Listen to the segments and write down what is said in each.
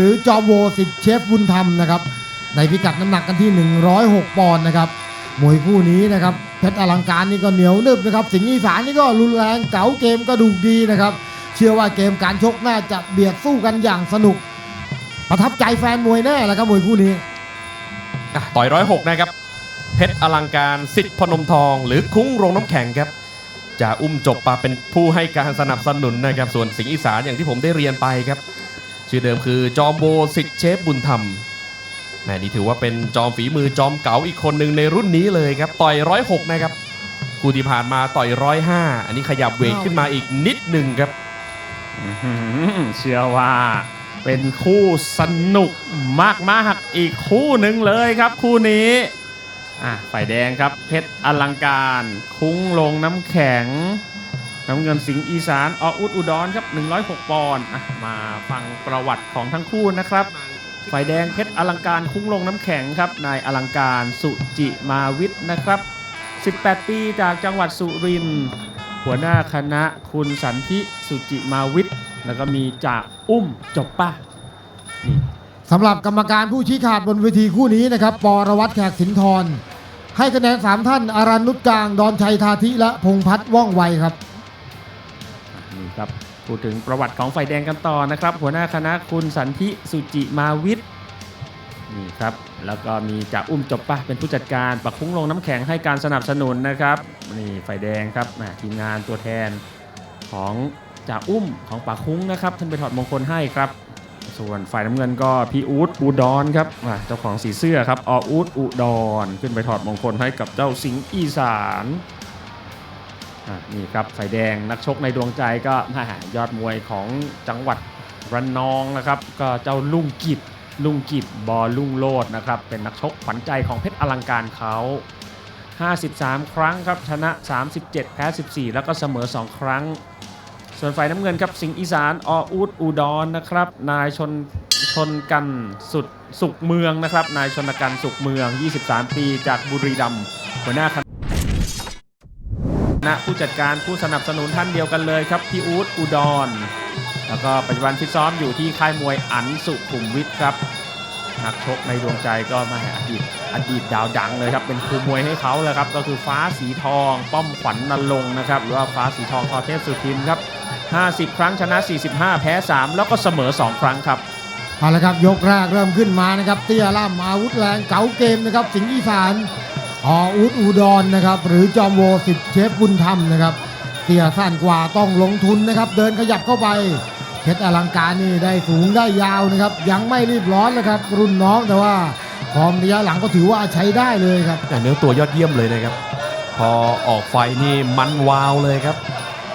หรือจอโวสิทธิ์เชฟบุญธรรมนะครับในพิกัดน้ำหนักกันที่ 106 ปอนด์นะครับมวยคู่นี้นะครับเพชรอลังการนี่ก็เหนียวนึบนะครับสิงห์อีสานนี่ก็รุนแรงเก๋าเกมก็ดูดีนะครับเชื่อว่าเกมการชกน่าจะเบียดสู้กันอย่างสนุก ประทับใจแฟนมวยแน่แหละครับมวยคู่นี้อะต่อยร้อยหกนะครับ เพชรอลังการสิทธิ์พนมทอง หรือคุ้งโรงน้ำแข็งครับจะอุ้มจบปาเป็นผู้ให้การสนับสนุนนะครับส่วนสิงห์อีสานอย่างที่ผมได้เรียนไปครับ ชื่อเดิมคือจอมโบสิทธิ์เชฟบุญธรรมแหมนี่ถือว่าเป็นจอมฝีมือจอมเก๋าอีกคนหนึ่งในรุ่นนี้เลยครับ ต่อยร้อยหกนะครับคู่ที่ผ่านมาต่อยร้อยห้าอันนี้ขยับเวทขึ้นมาอีกนิดหนึ่งครับเชื่อว่าเป็นคู่สนุกมากๆอีกคู่หนึ่งเลยครับคู่นี้อะฝ่ายแดงครับเพชรอลังการ คุ้งลงน้ำแข็ง น้ำเงินสิงห์อีสานออุดอุดรครับ 106 ปอนด์อะมาฟังประวัติของทั้งคู่นะครับ ฝ่ายแดงเพชรอลังการคุ้งลงน้ำแข็งครับ นายอลังการสุจิมาวิทย์นะครับ 18 ปีจากจังหวัดสุรินทร์หัวหน้าคณะคุณสันทิสุจิมาวิทย์แล้วก็มีจ่าอุ้มจบป่ะนี่สำหรับกรรมการผู้ชี้ขาดบนเวทีคู่นี้นะครับปรวัตแขกสินทรให้คะแนน3ท่านอารันนุชกลาง ดอนชัยทาธิและพงพัฒน์ว่องไวครับ นี่ครับพูดถึงประวัติของไฟแดงกันต่อนะครับ หัวหน้าคณะคุณสันทิสุจิมาวิทย์นี่ครับแล้วก็มีจ่าอุ้มจบปะเป็นผู้จัดการปักคุ้งลงน้ำแข็งให้การสนับสนุนนะครับนี่ไฟแดงครับทีมงานตัวแทนของจ่าอุ้มของปักคุ้งนะครับท่านไปถอดมงคลให้ครับ ส่วนฝ่ายน้ำเงินก็พี่อูดอุดรครับเจ้าของสีเสื้อครับออูดอุดรขึ้นไปถอดมงคลให้กับเจ้าสิงห์อีสาน นี่ครับไฟแดงนักชกในดวงใจก็แหม่ยอดมวยของจังหวัดระนองนะครับ ก็เจ้าลุงกิจลุงกิจบอลุงโลดนะครับ เป็นนักชกขวัญใจของเพชรอลังการเขา 53 ครั้งครับชนะ 37 แพ้ 14 แล้วก็เสมอ 2 ครั้ง ส่วนฝ่ายน้ำเงินครับสิงห์อีสานออูดอุดรนนะครับ นายชนชนกันสุดสุขเมืองนะครับ นายชนกันสุขเมือง 23 ปีจากบุรีรัมย์หัวหน้าคณะ ณะผู้จัดการผู้สนับสนุนท่านเดียวกันเลยครับพี่อู๊ดอุดร แล้วก็ปัจจุบันฟิตซ้อมอยู่ที่ค่ายมวยอันสุขุมวิทครับนักชกในดวงใจก็มาอดีตอดีตดาวดังเลยครับเป็นครูมวยให้เขาเลยครับก็คือฟ้าสีทอง ป้อมขวัญนรงนะครับหรือว่าฟ้าสีทองทอเทพสุทินครับ50 ครั้งชนะ 45 แพ้ 3 แล้วก็เสมอ 2 ครั้งครับเอาละครับยกแรกเริ่มขึ้นมานะครับเตี้ยล่ำอาวุธแรงเก๋าเกมนะครับสิงห์อีสาน ออุดอุดรนนะครับ หรือจอมโวสิทธิ์เชฟบุญธรรมนะครับเตี้ยสั้นกว่าต้องลงทุนนะครับ เดินขยับเข้าไปเพชรอลังการนี่ได้สูงได้ยาวนะครับ ยังไม่รีบร้อนนะครับ รุ่นน้องแต่ว่าฟอร์มระยะหลังก็ถือว่าใช้ได้เลยครับแต่เนื้อตัวยอดเยี่ยมเลยนะครับ พอออกไฟนี่มันวาวเลยครับ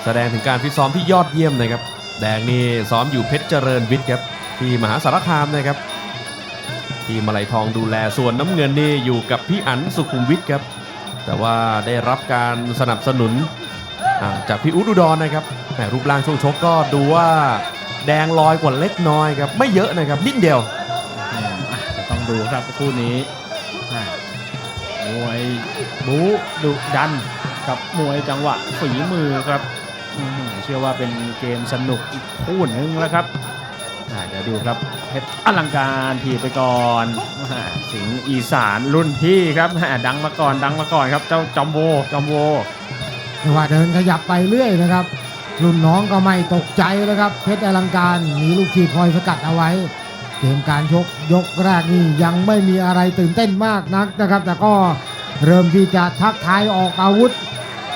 แสดงถึงการฟิตซ้อมที่ยอดเยี่ยมนะครับ แดงนี่ซ้อมอยู่เพชรเจริญวิทย์ครับที่มหาสารคามนะครับ ที่มาลัยทองดูแลส่วนน้ำเงินนี่อยู่กับพี่อั๋นสุขุมวิทครับ แต่ว่าได้รับการสนับสนุนจากพี่อุดุดรนะครับแหมรูปร่างช่วงชกก็ดูว่าแดงลอยกว่าเล็กน้อยครับ ไม่เยอะนะครับ นิดเดียวต้องดูครับคู่นี้มวยบู๊ดุดันกับมวยจังหวะฝีมือครับเชื่อว่าเป็นเกมสนุกอีกคู่หนึ่งแล้วครับเดี๋ยวดูครับ เพชรอลังการทีบไปก่อนอะสิงห์อีสานรุ่นพี่ครับอะดังมาก่อนดังมาก่อนครับเจ้าจอมโวจอมโวแต่ว่าเดินขยับไปเรื่อยนะครับ รุ่นน้องก็ไม่ตกใจแล้วครับ เพชรอลังการมีลูกทีบคอยสกัดเอาไว้ เกมการชกยกแรกนี่ยังไม่มีอะไรตื่นเต้นมากนักนะครับ แต่ก็เริ่มที่จะทักทายออกอาวุธ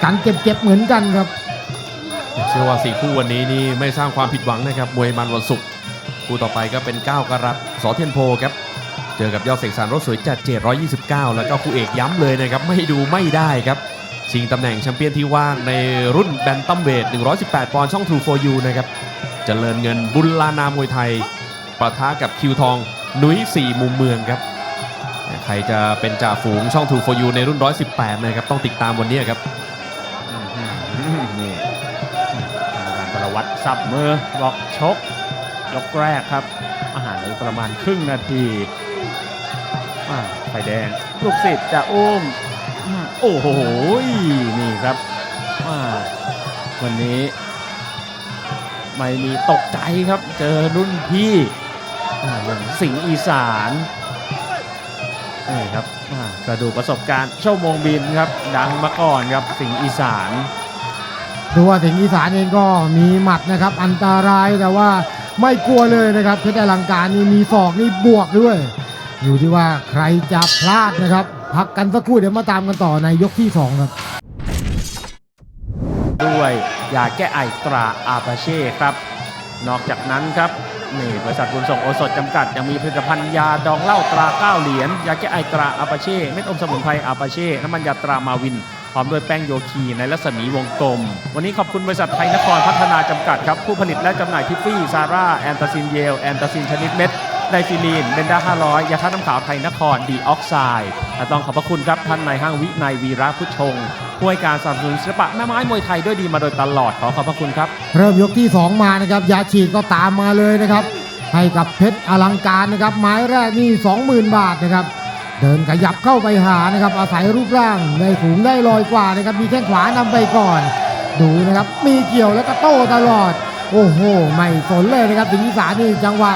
กันเจ็บๆเหมือนกันครับเชื่อว่าสี่คู่วันนี้นี่ไม่สร้างความผิดหวังนะครับมวยมันวันศุกร์ คู่ต่อไปก็เป็น 9 กรัตสอเทียนโพครับ เจอกับยอดเสกสารรถสวยจัดเจ129 แล้วก็คู่เอกย้ำเลยนะครับ ไม่ดูไม่ได้ครับ ชิงตำแหน่งแชมเปี้ยนที่ว่างในรุ่นแบนตัมเวท 118 ปอนด์ช่อง True for You นะครับเจริญเงินบุญลานามวยไทยปะทะกับคิวทองนุ้ย4 มุมเมืองครับ ใครจะเป็นจ่าฝูงช่อง True for You ในรุ่น 118 นะครับต้องติดตามวันนี้ครับนี่กรรมการประวัติสับมือบอกชก ยกแรกครับ อาหารเหลือประมาณครึ่งนาทีไฟแดง ลูกศิษย์จะอุ้มโอ้โห นี่ครับวันนี้ ไม่มีตกใจครับ เจอรุ่นพี่อย่างสิงห์อีสานนี่ครับอ่ากระดูประสบการณ์ชั่วโมงบินครับ ดังมาก่อนครับสิงห์อีสานดูว่าสิงห์อีสานเองก็มีหมัดนะครับ อันตรายแต่ว่า ไม่กลัวเลยนะครับเพชรอลังการนี่มีศอกนี่บวกด้วย อยู่ที่ว่าใครจะพลาดนะครับ พักกันสักครู่เดี๋ยวมาตามกันต่อในยกที่สองครับ ด้วยยาแก้ไอตราอาปาเช่ครับ นอกจากนั้นครับนี่บริษัทบุญส่งโอสถจำกัด ยังมีผลิตภัณฑ์ยาดองเหล้าตราเก้าเหรียญยาแก้ไอตราอาปาเช่เม็ดอมสมุนไพรอาปาเช่น้ำมันยาตรามาวิน ร้อมด้วยแป้งโยคีในรัศมีวงกลม วันนี้ขอบคุณบริษัทไทยนครพัฒนาจำกัดครับ ผู้ผลิตและจำหน่ายทิฟฟี่ ซาร่า แอนตาซินเยล แอนตาซินชนิดเม็ดไดฟิลีนเบนด้า500 ยาท่าตุน้ำขาวไทยนคร ดีออกไซด์และต้องขอบพระคุณครับ ท่านนายห้างวินายวีระพุทธชงผู้ให้การสนับสนุนศิลปะแม่ไม้มวยไทยด้วยดีมาโดยตลอด ขอขอบพระคุณครับ เริ่มยกที่ 2 มานะครับ ยาฉีดก็ตามมาเลยนะครับ ให้กับเพชรอลังการนะครับ ไม้แรกนี่ 20,000 บาทนะครับ เดินขยับเข้าไปหานะครับ อาศัยรูปร่างได้สูงได้ลอยกว่านะครับ มีแข้งขวานำไปก่อน ดูนะครับ มีเกี่ยวแล้วก็โต้ตลอด โอ้โห ไม่สนเลยนะครับสิงห์อีสานนี่จังหวะ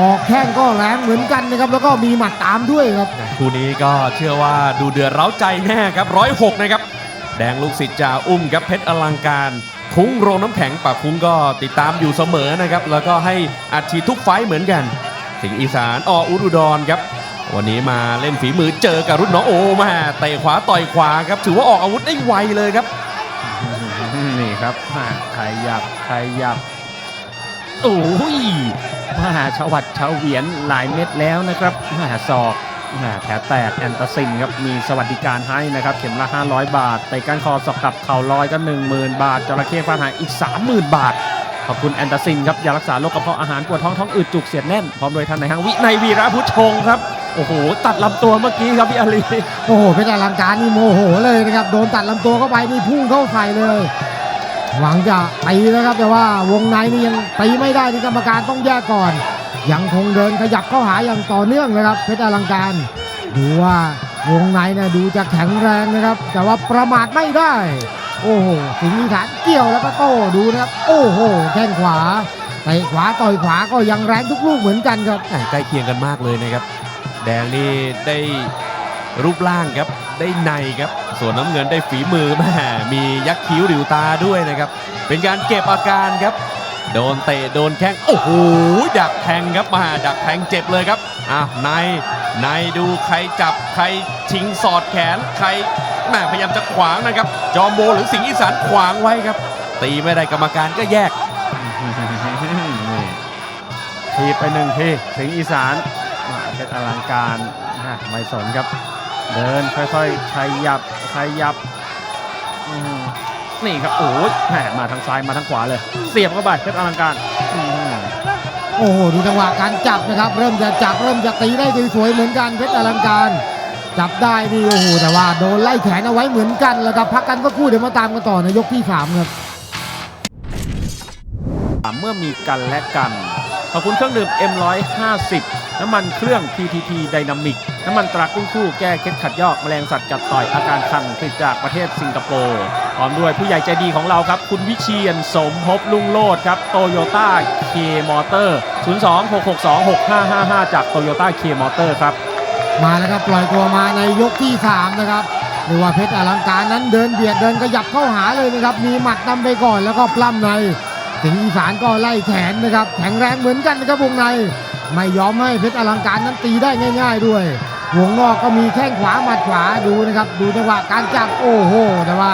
ออกแข้งก็แรงเหมือนกันนะครับ แล้วก็มีหมัดตามด้วยครับ คู่นี้ก็เชื่อว่าดูเดือดเร้าใจแน่ครับร้อยหกนะครับ แดงลูกศิษย์จ่าอุ้มครับเพชรอลังการ คุ้งโรงน้ำแข็งปากคุ้งก็ติดตามอยู่เสมอนะครับ แล้วก็ให้อัดฉีดทุกไฟเหมือนกัน สิงห์อีสานออุดุดรครับ วันนี้มาเล่นฝีมือเจอกับรุ่นน้องโอมาเตะขวาต่อยขวาครับ ถือว่าออกอาวุธได้ไวเลยครับ นี่ครับมาขยับขยับโอ้ยมาชวัดเฉาเวียนหลายเม็ดแล้วนะครับมาศอกมาแผลแตกแอนตาซินครับมีสวัสดิการให้นะครับ เข็มละ 500 บาทเตะก้านคอศอกกลับเข่าลอยก็ 10,000 บาทจระเข้ฟาดหางอีก 30,000 บาทขอบคุณแอนตาซินครับยารักษาโรคกระเพาะอาหารปวดท้องท้องอืดจุกเสียดแน่นพร้อมโดยท่านในายห้างวิในยวีระพุทธชงครับ โอ้โห ตัดลำตัวเมื่อกี้ครับพี่อาลีโอ้โหเพชรอลังการนี่โมโหเลยนะครับ โดนตัดลำตัวเข้าไปนี่พุ่งเข้าใส่เลย หวังจะตีนะครับ แต่ว่าวงในนี่ยังตีไม่ได้ที่กรรมการต้องแยกก่อน ยังคงเดินขยับเข้าหาอย่างต่อเนื่องนะครับ เพชรอลังการ ดูว่าวงในนะดูจะแข็งแรงนะครับ แต่ว่าประมาทไม่ได้ โอ้โหสิงห์อีสานเกี่ยวแล้วก็โต้ดูนะครับ โอ้โหแข้งขวาเตะขวาต่อยขวาก็ยังแรงทุกลูกเหมือนกันครับแหม่ใกล้เคียงกันมากเลยนะครับ แดงนี่ได้รูปร่างครับ ได้ในครับ ส่วนน้ำเงินได้ฝีมือแม่มียักษ์คิ้วหลิวตาด้วยนะครับ เป็นการเก็บอาการครับ โดนเตะโดนแข้งโอ้โหดักแทงครับมาดักแทงเจ็บเลยครับอะในในดูใครจับใครชิงสอดแขนใครแม่พยายามจะขวางนะครับ จอมโบหรือสิงห์อีสานขวางไว้ครับ ตีไม่ได้กรรมการก็แยกทีไปหนึ่งทีสิงห์อีสาน เพชรอลังการอะไม่สนครับ เดินค่อยๆขยับขยับอืมนี่ครับโอ้ยแหมมาทางซ้ายมาทางขวาเลย เสียบเข้าไปเพชรอลังการอืมโอ้โหดูจังหวะการจับนะครับ เริ่มจะจับเริ่มจะตีได้สวยๆเหมือนกันเพชรอลังการ จับได้นี่โอ้โหแต่ว่าโดนไล่แขนเอาไว้เหมือนกันแล้วครับพักกันสักครู่เดี๋ยวมาตามกันต่อในยกที่สามครับเมื่อมีกันและกัน ขอบคุณเครื่องดื่ม M150 น้ำมันเครื่อง PTT Dynamic น้ำมันตรากุ้งคู่แก้เคล็ดขัดยอกแมลงสัตว์กัดต่อยอาการคันผลิตจากประเทศสิงคโปร์พร้อมด้วยผู้ใหญ่ใจดีของเราครับ คุณวิเชียนสมภพลุงโลดครับโตโยต้าเคมอเตอร์026626555 จากโตโยต้าเคมอเตอร์ครับ มาแล้วครับปล่อยตัวมาในยกที่สามนะครับหรือว่าเพชรอลังการนั้นเดินเบียดเดินขยับเข้าหาเลยนะครับ มีหมัดนำไปก่อนแล้วก็ปล้ำในสิงห์อีสานก็ไล่แขนนะครับ แข็งแรงเหมือนกันนะครับวงใน ไม่ยอมให้เพชรอลังการนั้นตีได้ง่าย ๆ ด้วยวงนอกก็มีแข้งขวาหมัดขวาดูนะครับ ดูจังหวะการจับโอ้โหแต่ว่า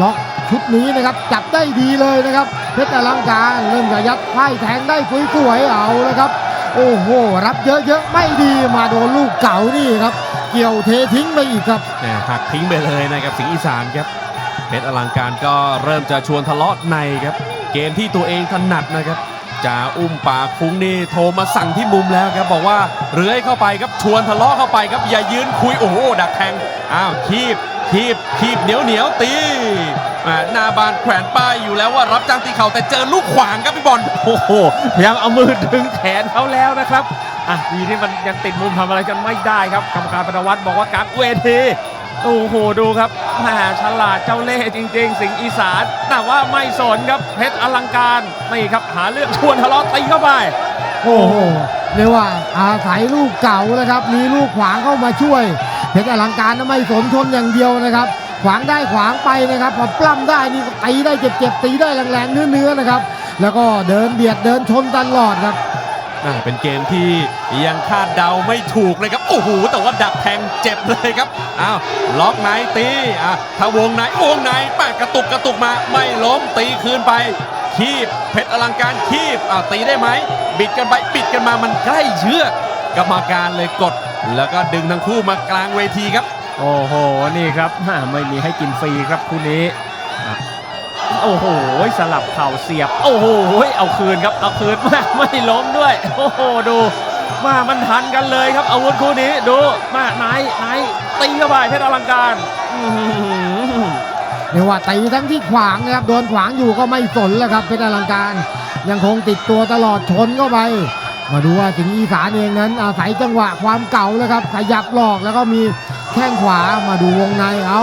ล็อกชุดนี้นะครับจับได้ดีเลยนะครับ เพชรอลังการเริ่มจะยัดไพ่แทงได้สวยๆเอาแล้วครับ โอ้โห รับเยอะๆไม่ดีมาโดนลูกเก่านี่ครับ เกี่ยวเททิ้งไปอีกครับหักทิ้งไปเลยนะครับสิงห์อีสานครับเพชรอลังการก็เริ่มจะชวนทะเลาะในครับ เกมที่ตัวเองถนัดนะครับ จ่าอุ้มป่าคุ้งนี่โทรมาสั่งที่มุมแล้วครับบอกว่าเรื้อยเข้าไปครับชวนทะเลาะเข้าไปครับอย่ายืนคุยโอ้โหดักแทงอ้าวคีบคีบคีบเหนียวเหนียวตีอ่าหน้าบานแขวนป้ายอยู่แล้วว่ารับจ้างตีเข่าแต่เจอลูกขวางครับพี่บอลโอ้โหพยายามเอามือดึงแขนเขาแล้วนะครับอะดีที่มันยังติดมุมทำอะไรกันไม่ได้ครับกรรมการปฏิวัติบอกว่ากักเวที โอ้โหดูครับแหมฉลาดเจ้าเล่ห์จริง ๆ สิงอีสานแต่ว่าไม่สนครับเพชรอลังการนี่ครับหาเรื่องชวนทะเลาะตีเข้าไป โอ้โหเรียกว่าอาศัยลูกเก่านะครับ มีลูกขวางเข้ามาช่วย เพชรอลังการนะไม่สนชนอย่างเดียวนะครับ ขวางได้ขวางไปนะครับพอปล้ำได้นี่ตีได้เจ็บๆตีได้แรงๆเนื้อๆนะครับ แล้วก็เดินเบียดเดินชนตลอดครับ อ่าเป็นเกมที่ยังคาดเดาไม่ถูกเลยครับ โอ้โห แต่ว่าดักแทงเจ็บเลยครับ อ้าวล็อกไหนตีอะถ้าวงไหนวงไหนแปะกระตุกกระตุกมาไม่ล้มตีคืนไป คีบเพชรอลังการคีบอ่าตีได้ไหม บิดกันไปบิดกันมามันใกล้เชือกกรรมการเลยกด แล้วก็ดึงทั้งคู่มากลางเวทีครับ โอ้โห นี่ครับไม่มีให้กินฟรีครับคู่นี้ โอ้โหสลับเข่าเสียบ โอ้โหเอาคืนครับเอาคืนมาไม่ล้มด้วย โอ้โหดูมามันทันกันเลยครับอาวุธคู่นี้ดูมาไหนไหนตีเข้าไปเพชรอลังการเรียกว่าตีทั้งที่ขวางนะครับโดนขวางอยู่ก็ไม่สนแล้วครับเพชรอลังการ ยังคงติดตัวตลอดชนเข้าไป มาดูว่าสิงห์อีสานเองนั้นอาศัยจังหวะความเก่าแล้วครับขยับหลอกแล้วก็มี แข้งขวามาดูวงในเอา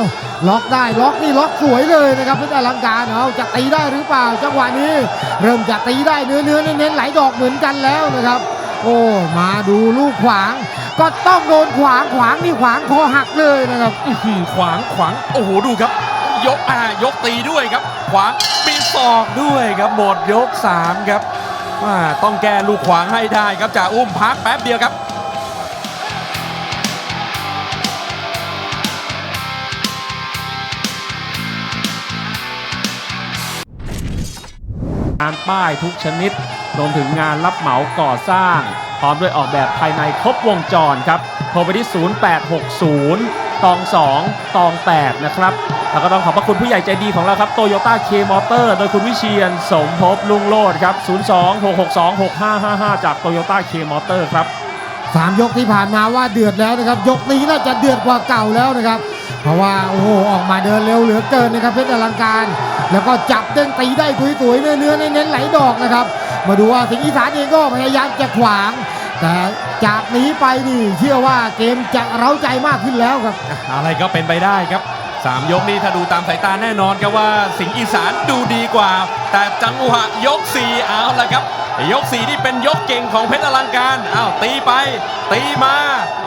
ล็อกได้ล็อกนี่ล็อกสวยเลยนะครับเพชรอลังการเอาจะตีได้หรือเปล่าจังหวะนี้ เริ่มจะตีได้เนื้อเนื้อเน้นๆไหลดอกเหมือนกันแล้วนะครับ โอ้มาดูลูกขวาง ก็ต้องโดนขวางขวางนี่ขวางคอหักเลยนะครับขวางขวางโอ้โหดูครับ ยกอ่ายกตีด้วยครับ ขวางมีศอกด้วยครับหมดยก3ครับว่าต้องแก้ลูกขวางให้ได้ครับจ่าอุ้มพักแป๊บเดียวครับ งานป้ายทุกชนิดรวมถึงงานรับเหมาก่อสร้าง พร้อมด้วยออกแบบภายในครบวงจรครับโทรไปที่ 0860 ตอง 2 ตอง 8 นะครับ แล้วก็ต้องขอบพระคุณผู้ใหญ่ใจดีของเราครับโตโยต้าเคมอเตอร์โดยคุณวิเชียน สมภพลุงโลดครับ 02-662-6555 จากโตโยต้าเคมอเตอร์ครับสามยกที่ผ่านมาว่าเดือดแล้วนะครับ ยกนี้น่าจะเดือดกว่าเก่าแล้วนะครับ เพราะว่าโอ้โหออกมาเดินเร็วเหลือเกินนะครับเพชรอลังการ แล้วก็จับเด้งตีได้สวยๆเนื้อเนื้อๆเน้นๆไหลดอกนะครับ มาดูว่าสิงห์อีสานเองก็พยายามจะขวาง แต่จากนี้ไปนี่เชื่อว่าเกมจะเร้าใจมากขึ้นแล้วครับ อะไรก็เป็นไปได้ครับ3ยกนี้ถ้าดูตามสายตาแน่นอนครับว่าสิงห์อีสานดูดีกว่า แต่จังหวะยก4เอาละครับ ยก4นี่เป็นยกเก่งของเพชรอลังการอ้าวตีไป ตีมา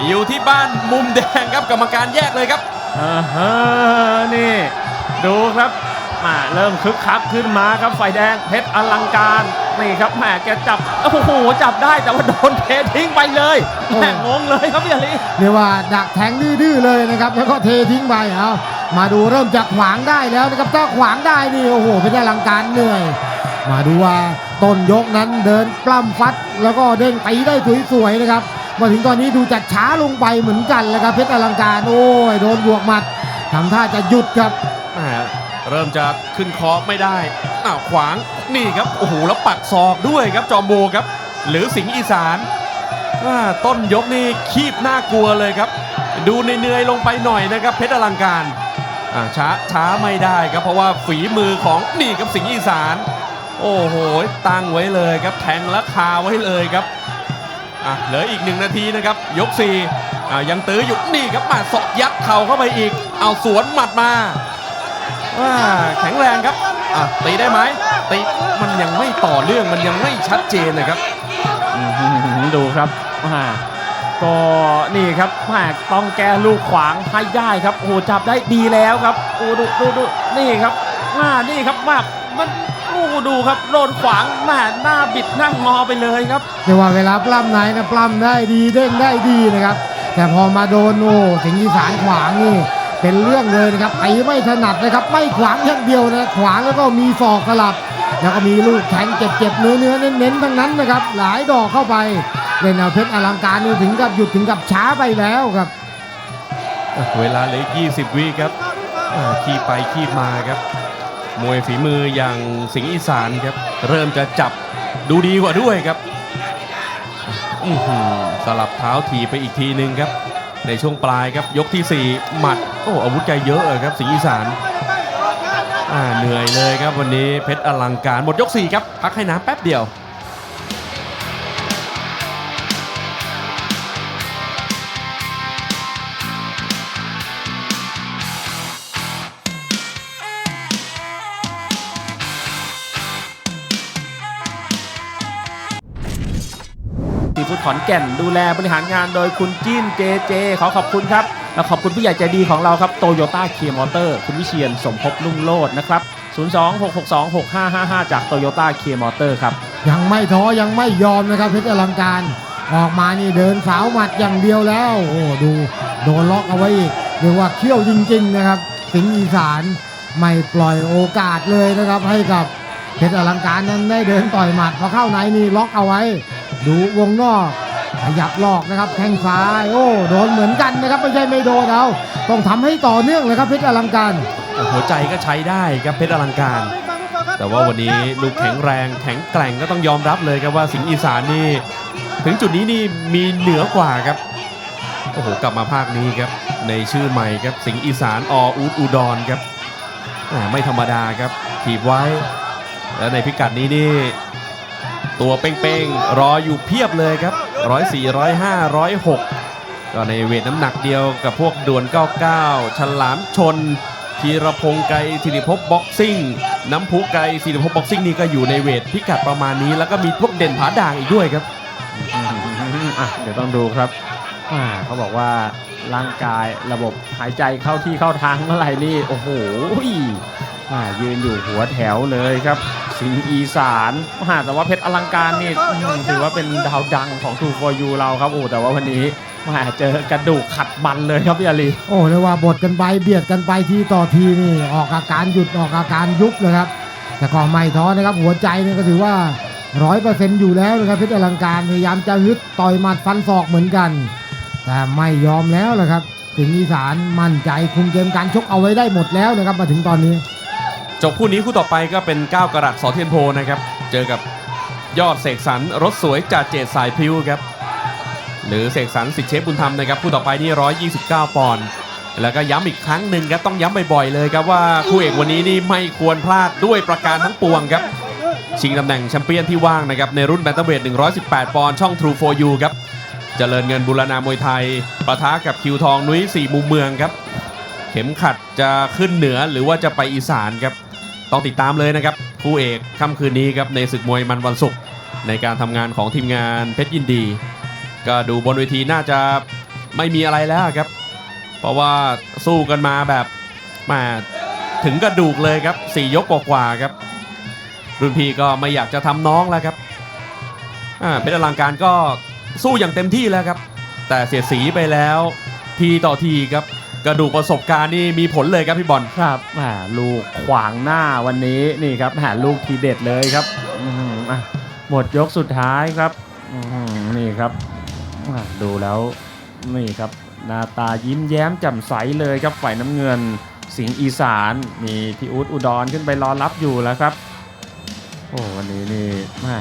อยู่ที่บ้านมุมแดงครับกรรมการแยกเลยครับอ่าฮะนี่ ดูครับ มาเริ่มคึกคักขึ้นมาครับไฟแดงเพชรอลังการนี่ครับแหมแกจับโอ้โหจับได้แต่ว่าโดนเททิ้งไปเลยแหมงงเลยครับพี่อลีเรียกว่าดักแทงดื้อๆเลยนะครับแล้วก็เททิ้งไปเอามาดูเริ่มจะขวางได้แล้วนะครับถ้าขวางได้นี่โอ้โหเป็นอลังการเหนื่อย มาดูว่าต้นยกนั้นเดินปล้ำฟัด แล้วก็เด้งตีได้สวยๆนะครับมาถึงตอนนี้ดูจะช้าลงไปเหมือนกันแล้วครับเพชรอลังการโอ้ยโดนบวกหมัดทำท่าจะหยุดครับอ่า เริ่มจะขึ้นคอไม่ได้อ้าวขวางนี่ครับโอ้โหแล้วปักศอกด้วยครับจอมโบครับ หรือสิงห์อีสานาต้นยกนี่คีบน่ากลัวเลยครับ ดูเหนื่อยลงไปหน่อยนะครับ เพชรอลังการาช้าช้าไม่ได้ครับเพราะว่าฝีมือของนี่ครับสิงห์อีสาน โอ้โหตั้งไว้เลยครับแทงและคาไว้เลยครับอะเหลืออีกหนึ่งนาทีนะครับ ยกสี่อ่ายังตื้ออยู่นี่ครับมาศอกยัดเข่าเข้าไปอีก เอาสวนหมัดมา ว่าแข็งแรงครับอะตีได้ไหมตีมันยังไม่ต่อเรื่องมันยังไม่ชัดเจนนะครับ อื้อหือดูครับอ่าก็นี่ครับแหมต้องแก้ลูกขวางให้ได้ครับโอ้โหจับได้ดีแล้วครับโอ้ดูดูดูนี่ครับมานี่ครับมากมันโอ้ดูครับโดนขวางแหมหน้าบิดหน้างอไปเลยครับ เรียกว่าเวลาปล้ำไหนนะปล้ำได้ดีเด้งได้ดีนะครับ แต่พอมาโดนโอ้สิงห์อีสานขวางนี่ เป็นเรื่องเลยนะครับตีไม่ถนัดนะครับ ไม่ขวางอย่างเดียวนะขวางแล้วก็มีศอกสลับ แล้วก็มีลูกแทงเจ็บๆเนื้อเนื้อๆเน้นๆทั้งนั้นนะครับ หลายดอกเข้าไปเล่นเอาเพชรอลังการนี่ถึงกับหยุดถึงกับช้าไปแล้วครับ เวลาเหลืออีก20 วิครับขี้ไปขี้มาครับ มวยฝีมืออย่างสิงห์อีสานครับ เริ่มจะจับดูดีกว่าด้วยครับอือหือสลับเท้าถีบไปอีกทีหนึ่งครับ ในช่วงปลายครับยกที่ 4 หมัด โอ้อาวุธใจเยอะเลยครับสิงห์อีสานอ่าเหนื่อยเลยครับวันนี้เพชรอลังการหมดยก4ครับพักให้น้ำแป๊บเดียวขอนแก่นดูแลบริหารงานโดยคุณจิ้นเจเจ ขอขอบคุณครับ ขอบคุณผู้ใหญ่ใจดีของเราครับโตโยต้าเคียร์มอเตอร์คุณวิเชียนสมภพลุ่งโลดนะครับ 026626555 จากโตโยต้าเคียร์มอเตอร์ครับ ยังไม่ท้อยังไม่ยอมนะครับเพชรอลังการ ออกมานี่เดินสาวหมัดอย่างเดียวแล้วโอ้ดูโดนล็อกเอาไว้อีกเรียกว่าเขี้ยวจริง ๆ นะครับ สิงห์อีสานไม่ปล่อยโอกาสเลยนะครับ ให้กับเพชรอลังการนั้นได้เดินต่อยหมัดพอเข้าในนี่ล็อกเอาไว้ ดูวงนอก ขยับหลอกนะครับแข้งซ้ายโอ้โดนเหมือนกันนะครับไม่ใช่ไม่โดนเอาต้องทำให้ต่อเนื่องเลยครับเพชรอลังการหัวใจก็ใช้ได้ครับเพชรอลังการ แต่ว่าวันนี้ลูกแข็งแรงแข็งแกร่งก็ต้องยอมรับเลยครับว่าสิงห์อีสานนี่ถึงจุดนี้นี่มีเหนือกว่าครับโอ้โหกลับมาภาคนี้ครับในชื่อใหม่ครับสิงห์อีสานออูดอุดรครับไม่ธรรมดาครับถีบไว้ แล้วในพิกัดนี้นี่ตัวเป้งๆรออยู่เพียบเลยครับ 104 105 106ก็ในเวทน้ำหนักเดียวกับพวกด่วน 99 ฉลามชนธีรพงษ์ไกรศิริภพบ็อกซิ่ง น้ำพุไกรศิริภพบ็อกซิ่งนี่ก็อยู่ในเวทพิกัดประมาณนี้ แล้วก็มีพวกเด่นผาด่างอีกด้วยครับอะเดี๋ยวต้องดูครับอ่าเขาบอกว่าร่างกายระบบหายใจเข้าที่เข้าทางเมื่อไหร่นี่ โอ้โหอ่า ยืนอยู่หัวแถวเลยครับ สิงห์อีสานอ่าแต่ว่าเพชรอลังการนี่อืมถือว่าเป็นดาวดังของ True for You เราครับโอ้แต่ว่าวันนี้มาเจอกระดูกขัดมันเลยครับพี่อาลีโอ้เรียกว่าบดกันไปเบียดกันไปทีต่อทีนี่ ออกอาการหยุดออกอาการยุบเลยครับ แต่ก็ไม่ท้อนะครับหัวใจเนี่ยก็ถือว่าร้อยเปอร์เซ็นต์อยู่แล้วนะครับเพชรอลังการพยายามจะฮึดต่อยหมัดฟันศอกเหมือนกัน แต่ไม่ยอมแล้วแหละครับสิงห์อีสานมั่นใจคุมเกมการชกเอาไว้ได้หมดแล้วนะครับมาถึงตอนนี้ จบคู่นี้คู่ต่อไปก็เป็น 9 กรัตสอเทียนโพนะครับ เจอกับยอดเสกสรรรถสวยจ่าเจตสายพิ้วครับ หรือเสกสรรสิทธิเชฟบุญธรรมนะครับ คู่ต่อไปนี่ 129 ปอนด์แล้วก็ย้ำอีกครั้งหนึ่งครับต้องย้ำบ่อยๆเลยครับว่าคู่เอกวันนี้นี่ไม่ควรพลาดด้วยประการทั้งปวงครับ ชิงตำแหน่งแชมเปี้ยนที่ว่างนะครับในรุ่นแบนเทเวท118 ปอนด์ช่อง True for You ครับเจริญเงินบุรณามวยไทยปะทะกับคิวทองนุ้ยสี่มุมเมืองครับ เข็มขัดจะขึ้นเหนือหรือว่าจะไปอีสานครับ ต้องติดตามเลยนะครับ คู่เอกค่ำคืนนี้ครับในศึกมวยมันวันศุกร์ในการทำงานของทีมงานเพชรยินดี ก็ดูบนเวทีน่าจะไม่มีอะไรแล้วครับ เพราะว่าสู้กันมาแบบมาถึงกระดูกเลยครับสี่ยกกว่าๆครับ รุ่นพี่ก็ไม่อยากจะทำน้องแล้วครับอ่าเพชรอลังการก็สู้อย่างเต็มที่แล้วครับ แต่เสียสีไปแล้วทีต่อทีครับ กระดูกประสบการณ์นี่มีผลเลยครับพี่บอลครับอ่าลูกขวางหน้าวันนี้นี่ครับหาลูกทีเด็ดเลยครับอื้อหืออะหมดยกสุดท้ายครับอื้อหือนี่ครับอ่าดูแล้วนี่ครับหน้าตายิ้มแย้มแจ่มใสเลยครับฝ่ายน้ำเงิน สิงห์อีสานมีพี่อู๊ดอุดรขึ้นไปรอรับอยู่แล้วครับ โอ้วันนี้นี่มา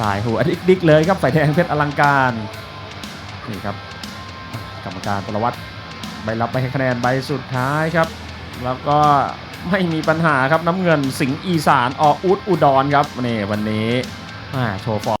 สายหัวดิกเลยครับฝ่ายแดงเพชรอลังการนี่ครับ กรรมการประวัตร ใบรับไปให้คะแนนใบสุดท้ายครับ แล้วก็ไม่มีปัญหาครับน้ำเงินสิงห์อีสานออุดอุดรครับนี่วันนี้อ่าโชว์ฟอร์ม